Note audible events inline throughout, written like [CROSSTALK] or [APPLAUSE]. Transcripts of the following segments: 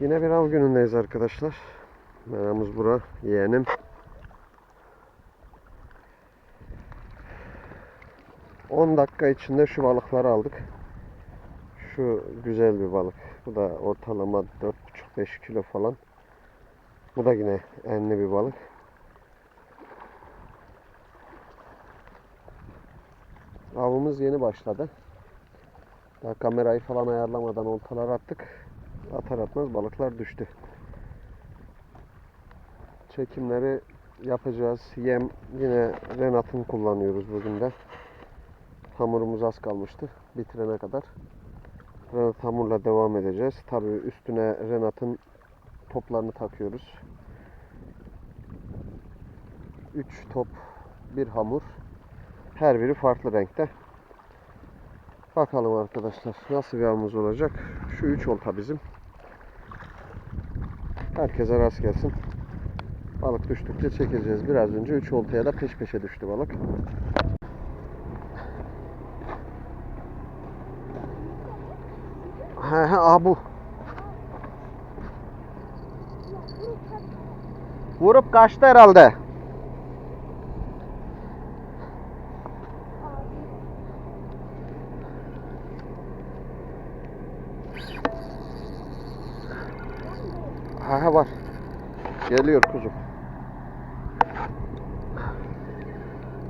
Yine bir av günündeyiz arkadaşlar. Meramız bura. Yeğenim. On dakika içinde şu balıkları aldık. Şu güzel bir balık. Bu da ortalama 4,5-5 kilo falan. Bu da yine enli bir balık. Avımız yeni başladı. Daha kamerayı falan ayarlamadan oltalar attık. Atar atmaz balıklar düştü. Çekimleri yapacağız. Yem yine Renat'ın kullanıyoruz bugün de. Hamurumuz az kalmıştı bitirene kadar. Renat hamurla devam edeceğiz. Tabii üstüne Renat'ın toplarını takıyoruz. 3 top, bir hamur. Her biri farklı renkte. Bakalım arkadaşlar nasıl bir avımız olacak. Şu 3 olta bizim. Herkese rast gelsin. Balık düştükçe çekeceğiz. Biraz önce 3 oltaya da peş peşe düştü balık. He he aha bu. Vurup kaçtı herhalde. Ha ha var. Geliyor kuzum.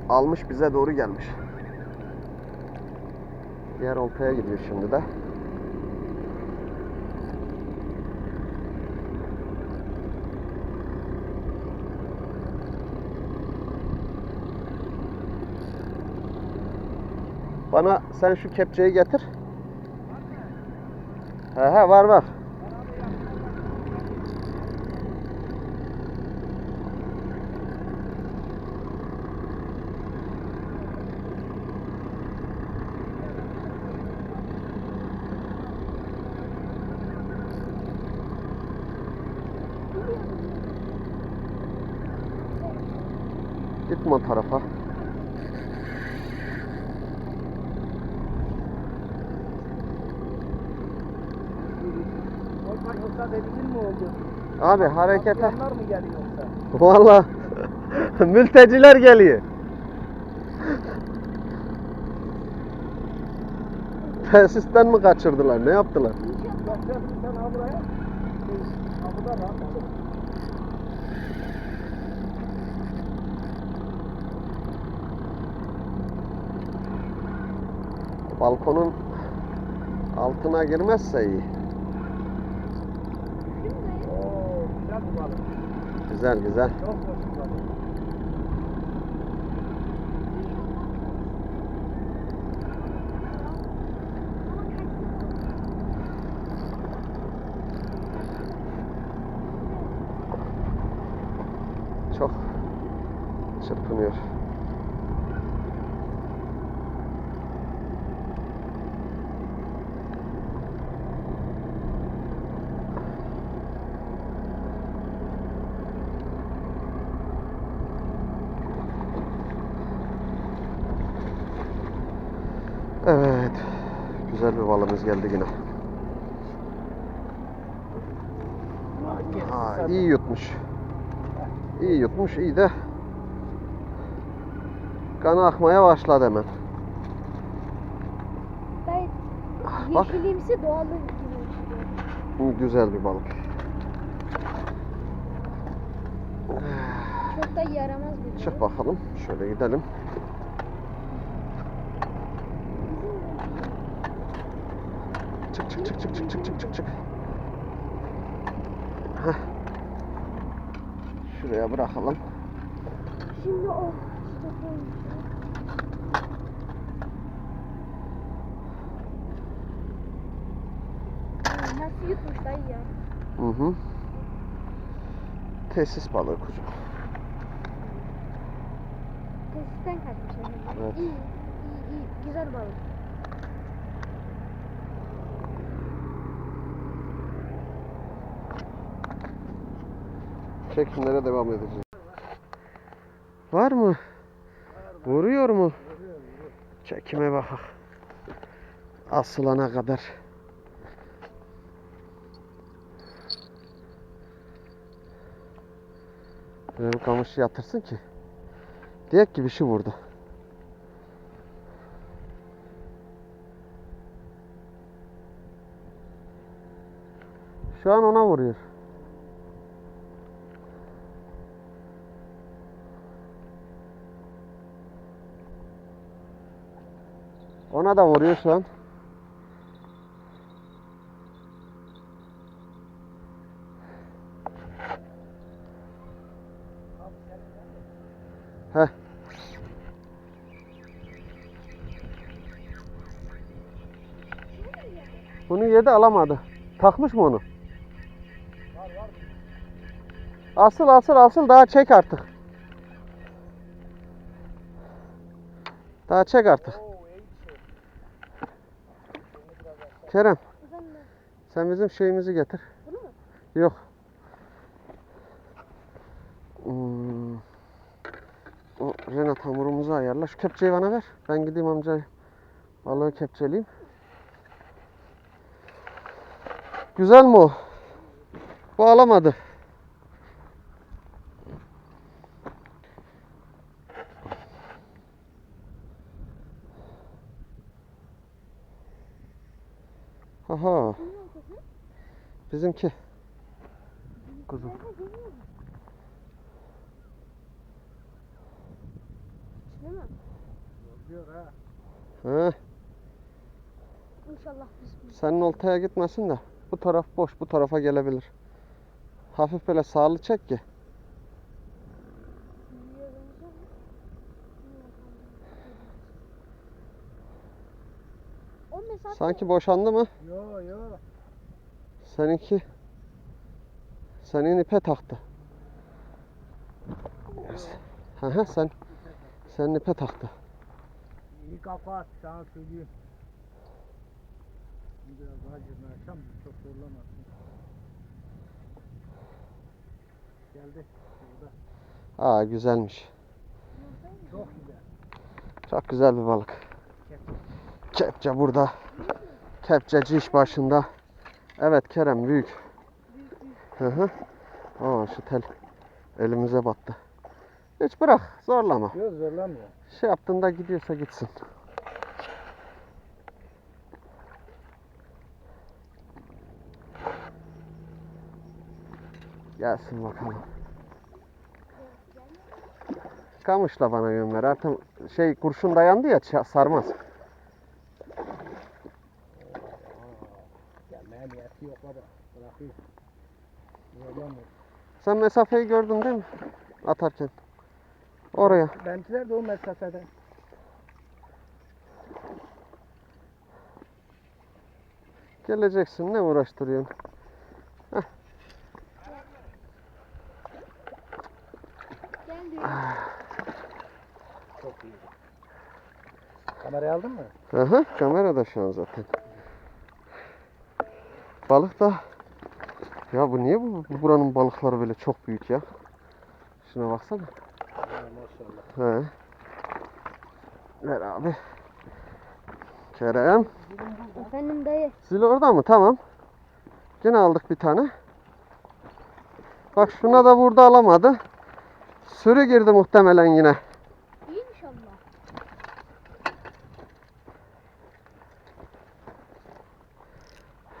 Almış bize doğru gelmiş. Diğer oltaya gidiyor şimdi de. Bana sen şu kepçeyi getir. He he var var. Gitme o tarafa. Olmak yoksa mi oldu? Abi harekete. Geliyor yoksa? Valla mülteciler geliyor. Tesisten mi kaçırdılar? Ne yaptılar? Ha buraya. Balkonun altına girmezse iyi. Güzel güzel. Çok çırpınıyor. Evet. Güzel bir balımız geldi yine. Ha, iyi yutmuş. İyi yutmuş, iyi de kanı akmaya başladı hemen. Dayı Bak, yeşilimsi doğalı gibi. güzel bir balık. Çok da yaramaz bir Çık bakalım, şöyle gidelim. Çık çık çık çık çık çık çık çık çık. Heh. Şuraya bırakalım. Şimdi o işte koymuş. Ay, Nasıl yutmuş dayı ya? Hı. Tesis balığı kuzu. Tesisten kaçmış. Evet. İyi, iyi, iyi. Güzel balık. Çekimlere devam edeceğiz. Var mı? Vuruyor mu? Çekime bak. Asılana kadar. Bir kamışı yatırsın ki. Diyek ki bir şey vurdu. Şu an ona vuruyor. Ona da vuruyor şu an. Heh. Bunu yedi alamadı. Takmış mı onu? Asıl asıl asıl daha çek artık. Daha çek artık. Kerem sen bizim şeyimizi getir. bunu mu? Yok. Hmm. O Renat hamurumuzu ayarla. Şu kepçeyi bana ver. Ben gideyim amcayı balığı kepçeleyeyim. Güzel mi o? Bu alamadı. Aha. Bizimki. Kuzum. Değil mi? Diyor ha. Ha, İnşallah bismillah. senin oltaya gitmesin de bu taraf boş bu tarafa gelebilir. Hafif böyle sağlı çek ki. Sanki boşandı mı? Yo yo. Seninki senin ipe taktı. Hı hı sen senin ipe taktı. İyi kafa at sana söyleyeyim. Biraz daha cırnaşam çok zorlamasın. Geldi. Burada. Aa güzelmiş. Çok güzel. Çok güzel bir balık. Kepçe burada. Kepçeci iş başında. Evet Kerem büyük. Hı hı. Aa şu tel elimize battı. Hiç bırak zorlama. Yok zorlamıyor. Şey yaptığında gidiyorsa gitsin. Gelsin bakalım. Kamışla bana yön ver. Artık şey kurşun dayandı ya sarmaz. Sen mesafeyi gördün değil mi? Atarken. Oraya. Benimkiler de o mesafede. Geleceksin ne uğraştırıyorsun? Çok iyi. Kamerayı aldın mı? Aha, kamerada şu an zaten. Balık da ya bu niye bu bu buranın balıkları böyle çok büyük ya? Şuna baksana. Maşallah. He. Ver abi. Kerem. Efendim dayı. Zil orada mı? Tamam. Yine aldık bir tane. Bak şuna da burada alamadı. Sürü girdi muhtemelen yine. İyi inşallah.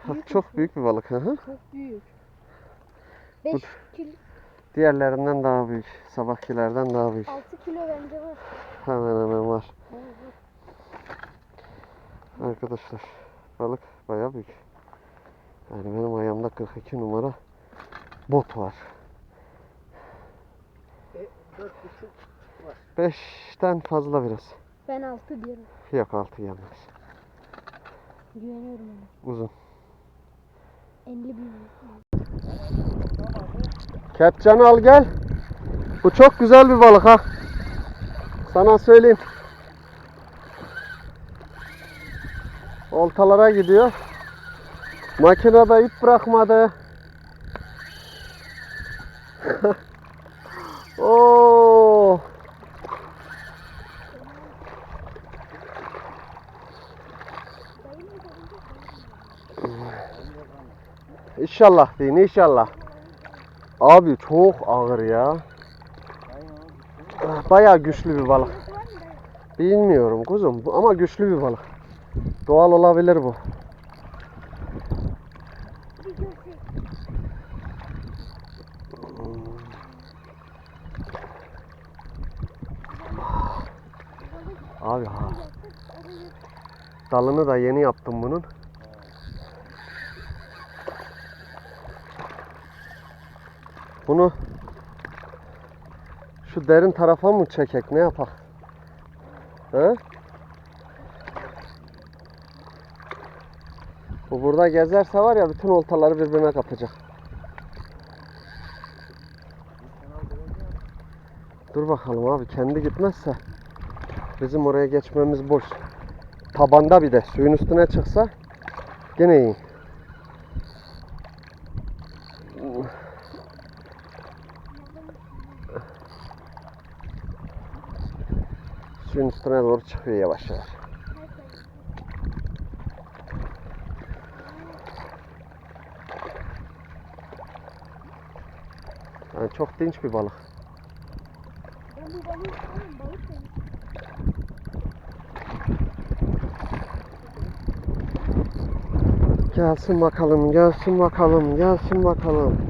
Bak, çok büyük bir balık. Hı hı. Çok büyük. 5 kilo, Diğerlerinden daha büyük. Sabahkilerden daha büyük. 6 kilo bence var. Hemen hemen var. Arkadaşlar balık bayağı büyük. Yani benim ayağımda 42 numara bot var. E, dört buçuk. 5'ten fazla biraz. Ben 6 diyorum. Yok 6 gelmez. Güveniyorum ona. Uzun. 50 bin. Kepçanı al gel. Bu çok güzel bir balık ha. Sana söyleyeyim. Oltalara gidiyor. Makinede ip bırakmadı. [LAUGHS] Oo. İnşallah deyin inşallah. Abi çok ağır ya. Ah, Bayağı güçlü bir balık. Bilmiyorum kuzum ama güçlü bir balık. Doğal olabilir bu. Abi ha. Dalını da yeni yaptım bunun. Bunu şu derin tarafa mı çekek ne yapak? He? Bu burada gezerse var ya bütün oltaları birbirine kapacak. Dur bakalım abi kendi gitmezse bizim oraya geçmemiz boş. Tabanda bir de suyun üstüne çıksa gene iyi. Suyun üstüne doğru çıkıyor yavaş yavaş. Yani çok dinç bir balık. Gelsin bakalım, gelsin bakalım, gelsin bakalım.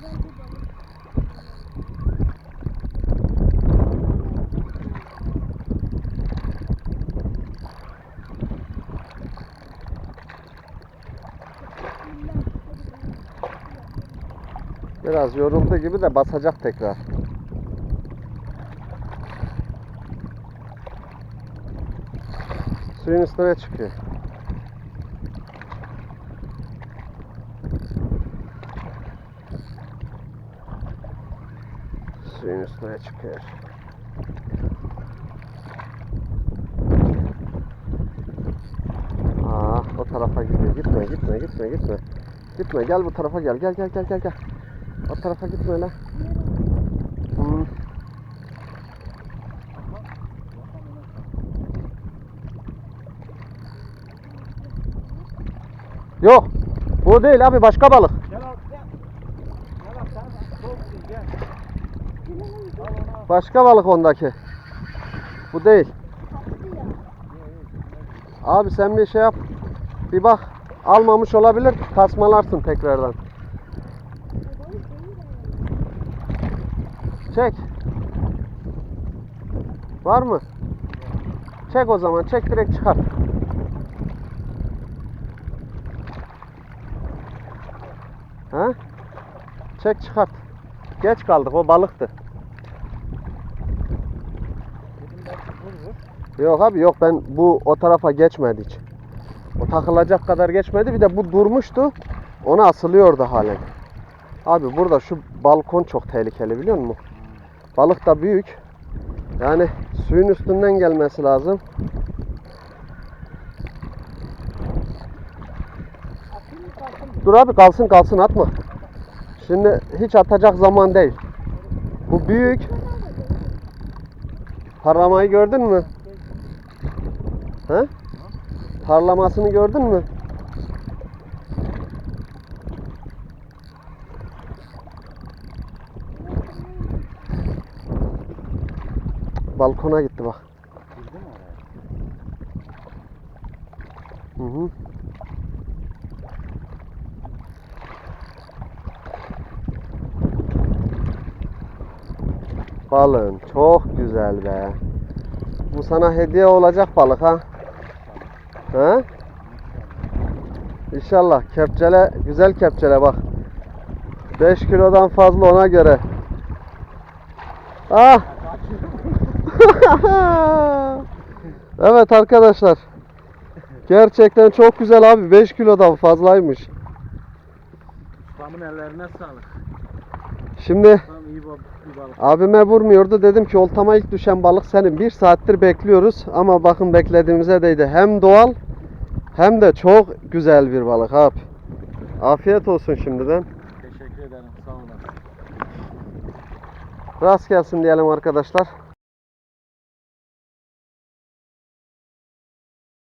güzel bir balık. Bismillah. Hadi bakalım. Biraz yoruldu gibi de basacak tekrar. Suyun üstüne çıkıyor. Suyun üstüne çıkıyor. Aa, o tarafa gidiyor. Gitme, gitme, gitme, gitme. Gitme, gel bu tarafa gel. Gel, gel, gel, gel, gel. O tarafa gitme lan. Hmm. Yok. Bu değil abi başka balık. Başka balık ondaki. Bu değil. Abi sen bir şey yap. Bir bak. Almamış olabilir. Tasmalarsın tekrardan. O balık değil de. Çek. Var mı? Çek o zaman. Çek direkt çıkar. Ha? Çek çıkart. Geç kaldık. O balıktı. Yok abi yok ben bu o tarafa geçmedi hiç. O takılacak kadar geçmedi. Bir de bu durmuştu. Ona asılıyordu halen. Abi burada şu balkon çok tehlikeli biliyor musun? Balık da büyük. Yani suyun üstünden gelmesi lazım. Dur abi kalsın kalsın atma. Şimdi hiç atacak zaman değil. Bu büyük. Parlamayı gördün mü? He? Parlamasını gördün mü? Balkona gitti bak. Girdi mi oraya? Hı hı. Balığın çok güzel be. Bu sana hediye olacak balık ha. Ha? İnşallah kepçele güzel kepçele bak. 5 kilodan fazla ona göre. Ah! [LAUGHS] evet arkadaşlar. Gerçekten çok güzel abi. 5 kilodan fazlaymış. Ustamın ellerine sağlık. Şimdi abime vurmuyordu. Dedim ki oltama ilk düşen balık senin. Bir saattir bekliyoruz. Ama bakın beklediğimize değdi. Hem doğal hem de çok güzel bir balık abi. Afiyet olsun şimdiden. Teşekkür ederim. Sağ olun. Rast gelsin diyelim arkadaşlar.